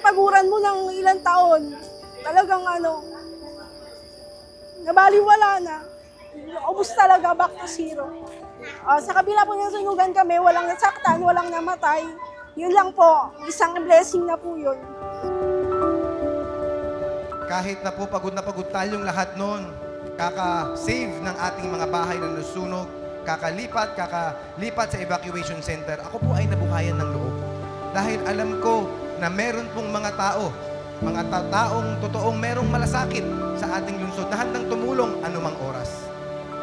pinaguran mo ng ilang taon, talagang ano, nabaliwala na. Ubus talaga, back to zero. Ah, sa kabila po ng sunugan kami, walang nasaktan, walang namatay. Yun lang po, isang blessing na po yun. Kahit na po pagod na pagod tayong lahat noon, kaka-save ng ating mga bahay na nasunog, kakalipat, kakalipat sa evacuation center, ako po ay nabuhayan ng loob. Dahil alam ko na meron pong mga tao, mga ta- taong totoong merong malasakit sa ating lungsod na handang tumulong anumang oras.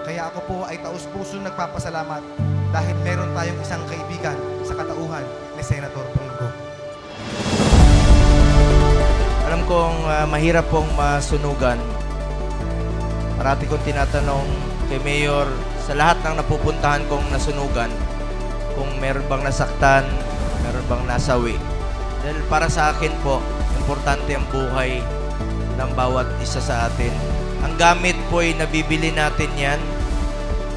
Kaya ako po ay taus-puso nagpapasalamat dahil meron tayong isang kaibigan sa katauhan ni Senator Punggo. Alam kong ah, mahirap pong masunugan. Parati kong tinatanong kay Mayor sa lahat ng napupuntahan kong nasunugan kung meron bang nasaktan, meron bang nasawi. Dahil para sa akin po, importante ang buhay ng bawat isa sa atin. Ang gamit po ay nabibili natin yan.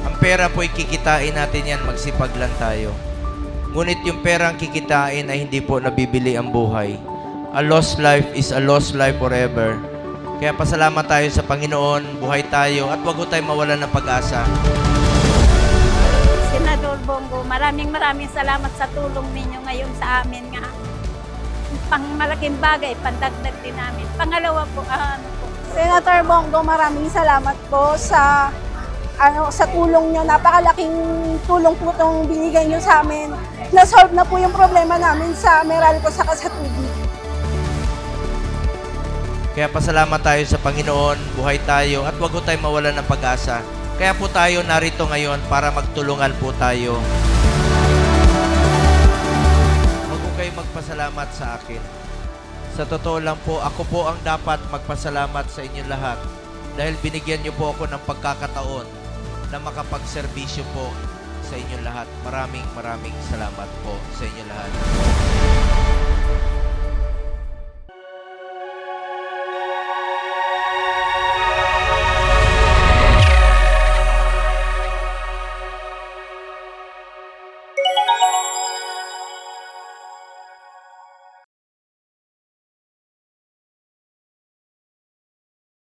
Ang pera po ay kikitain natin yan, magsipag lang tayo. Ngunit yung perang kikitain ay hindi po nabibili ang buhay. A lost life is a lost life forever. Kaya pasalamat tayo sa Panginoon, buhay tayo, at huwag ho tayo mawalan ng pag-asa. Senador Bongo, maraming maraming salamat sa tulong ninyo ngayon sa amin nga. Pang malaking bagay, pandagdag din namin. Pangalawa po, ah, ano po, Senator Bongo, maraming salamat po sa ano sa tulong niyo. Napakalaking tulong po itong binigay niyo sa amin. Na-solve na po yung problema namin sa Meralco sa sa tubig. Kaya pasalamat tayo sa Panginoon, buhay tayo, at huwag ho tayo mawalan ng pag-asa. Kaya po tayo narito ngayon para magtulungan po tayo. Magpasalamat sa akin. Sa totoo lang po, ako po ang dapat magpasalamat sa inyo lahat dahil binigyan niyo po ako ng pagkakataon na makapagserbisyo po sa inyo lahat. Maraming maraming salamat po sa inyo lahat.